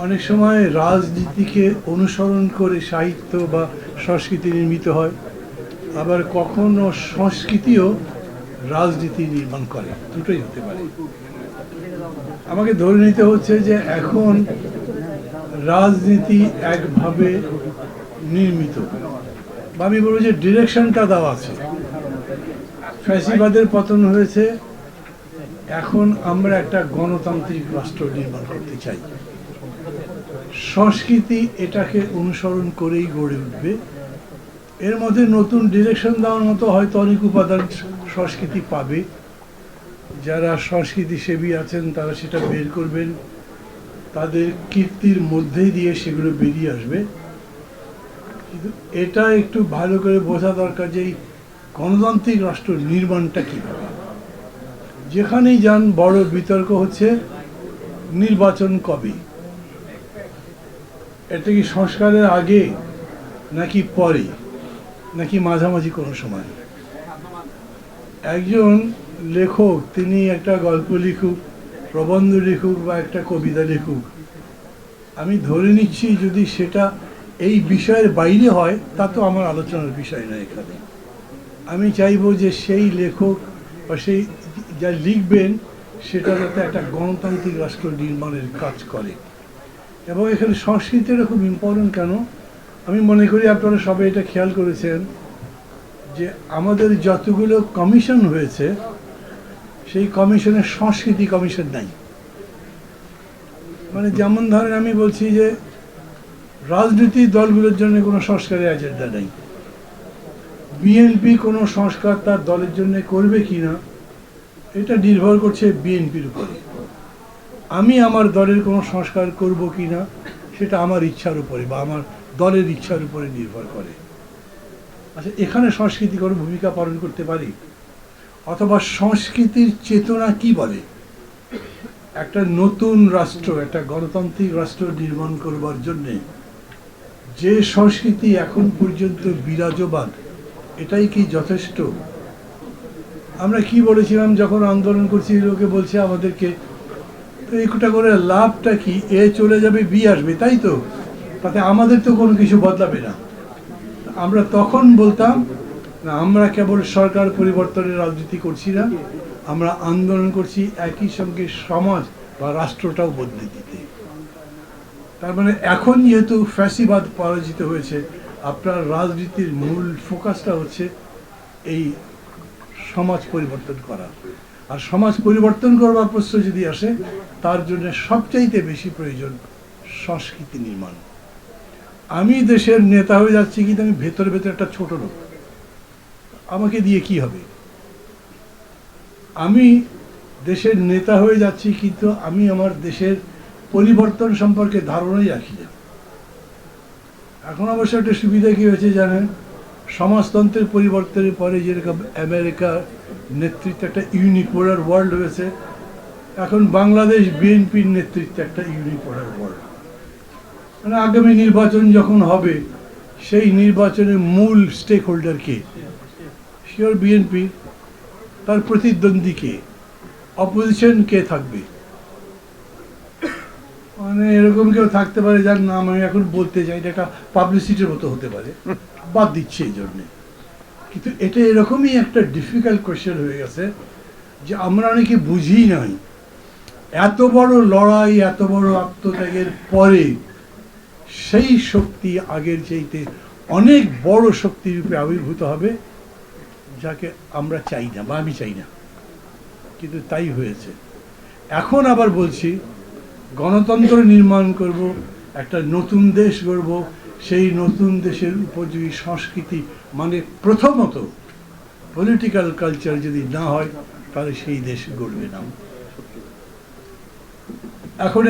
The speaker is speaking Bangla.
অনেক সময় রাজনীতিকে অনুসরণ করে সাহিত্য বা সংস্কৃতি নির্মিত হয়। আবার কখনো সংস্কৃতিও রাজনীতি নির্মাণ করে। দুটোই হতে পারে। আমাকে ধরে নিতে হচ্ছে যে এখন রাজনীতি একভাবে নির্মিত। বা আমি বলব যে ডিরেকশনটা দেওয়া আছে। ফ্যাসিবাদের পতন হয়েছে। এখন আমরা একটা গণতান্ত্রিক রাষ্ট্র নির্মাণ করতে চাই। সংস্কৃতি এটাকে অনুসরণ করেই গড়ে উঠবে। এর মধ্যে নতুন ডিরেকশন দেওয়ার মতো হয়তো অনেক উপাদান সংস্কৃতি পাবে। যারা সংস্কৃতি সেবী আছেন, তারা সেটা বের করবেন। তাদের কীর্তির মধ্যেই দিয়ে সেগুলো বেরিয়ে আসবে। কিন্তু এটা একটু ভালো করে বোঝা দরকার যে গণতান্ত্রিক রাষ্ট্র নির্মাণটা কীভাবে। যেখানেই যান, বড় বিতর্ক হচ্ছে, নির্বাচন কবে? এটা কি সংস্কারের আগে নাকি পরে? নাকি মাঝামাঝি কোনো সময়? একজন লেখক, তিনি একটা গল্প লিখুক, প্রবন্ধ লিখুক বা একটা কবিতা লিখুক। আমি ধরে নিচ্ছি যদি সেটা এই বিষয়ের বাইরে হয়, তা তো আমার আলোচনার বিষয় না এখানে। আমি চাইব যে সেই লেখক বা সেই যা লিখবেন, সেটা যাতে একটা গণতান্ত্রিক রাষ্ট্র নির্মাণের কাজ করে। এবং এখানে সংস্কৃতিটা খুব ইম্পর্টেন্ট কেন? আমি মনে করি আপনারা সবাই এটা খেয়াল করেছেন যে আমাদের যতগুলো কমিশন হয়েছে, সেই কমিশনের সংস্কৃতি কমিশন নাই। মানে যেমন ধরেন আমি বলছি যে রাজনৈতিক দলগুলোর জন্য কোনো সংস্কারের এজেন্ডা নেই। বিএনপি কোনো সংস্কার তার দলের জন্য করবে কি না এটা নির্ভর করছে বিএনপির উপরে। আমি আমার দলের কোনো সংস্কার করব কি না, সেটা আমার ইচ্ছার উপরে বা আমার দলের ইচ্ছার উপরে নির্ভর করে। আচ্ছা এখানে সংস্কৃতি কোনো ভূমিকা পালন করতে পারি? অথবা সংস্কৃতির চেতনা কি বলে? একটা নতুন রাষ্ট্র, একটা গণতান্ত্রিক রাষ্ট্র নির্মাণ করবার জন্যে যে সংস্কৃতি এখন পর্যন্ত বিরাজমান, এটাই কি যথেষ্ট? আমরা কি বলেছিলাম যখন আন্দোলন করছি, লোকে বলছে আমাদেরকে একটা করে লাভটা কি? এ চলে যাবে, বি আসবে, তাই তো? তাতে আমাদের তো কোনো কিছু বদলাবে না। আমরা তখন বলতাম, না, আমরা কেবল সরকার পরিবর্তনের রাজনীতি করছি না, আমরা আন্দোলন করছি একই সঙ্গে সমাজ বা রাষ্ট্রটাও বদলে দিতে। তার মানে এখন যেহেতু ফ্যাসিবাদ পরাজিত হয়েছে, আপনার রাজনীতির মূল ফোকাসটা হচ্ছে এই সমাজ পরিবর্তন করা। আর সমাজ পরিবর্তন করবার প্রশ্ন যদি আসে, তার জন্য সবচাইতে বেশি প্রয়োজন সংস্কৃতি নির্মাণ। আমি দেশের নেতা হয়ে যাচ্ছি কিন্তু আমি ভেতরে ভেতরে একটা ছোট লোক। আমাকে দিয়ে কি হবে? আমি দেশের নেতা হয়ে যাচ্ছি কিন্তু আমি আমার দেশের পরিবর্তন সম্পর্কে ধারণাই রাখি না। এখন অবশ্য একটা সুবিধা কি হয়েছে জানেন? সমাজতন্ত্রের পরিবর্তনের পরে যেরকম আমেরিকা নেতৃত্বে একটা ইউনিপোলার ওয়ার্ল্ড হয়েছে। এখন বাংলাদেশ বিএনপির নেতৃত্বে একটা ইউনিপোলার ওয়ার্ল্ড। মানে আগামী নির্বাচন যখন হবে, সেই নির্বাচনের মূল স্টেক হোল্ডার কে শিওর বিএনপি তার প্রতিদ্বন্দ্বী কে? অপোজিশন কে থাকবে? মানে এরকম কেউ থাকতে পারে যার নাম আমি এখন বলতে চাই, এটা একটা পাবলিসিটির মতো হতে পারে। বাদ দিচ্ছে এই জন্যে। কিন্তু এটা এরকমই একটা ডিফিকাল্ট কোয়েশ্চেন হয়ে গেছে যে আমরা অনেকে বুঝি নাই। এত বড় লড়াই, এত বড় আত্মত্যাগের পরে সেই শক্তি আগের চাইতে অনেক বড় শক্তি রূপে আবির্ভূত হবে, যাকে আমরা চাই না বা আমি চাই না। কিন্তু তাই হয়েছে। এখন আবার বলছি, গণতন্ত্র নির্মাণ করব, একটা নতুন দেশ গড়ব সেই নতুন দেশের উপযোগী সংস্কৃতি মানে প্রথমত পলিটিক্যাল কালচার যদি না হয়, তাহলে সেই দেশ গড়বে না। এখন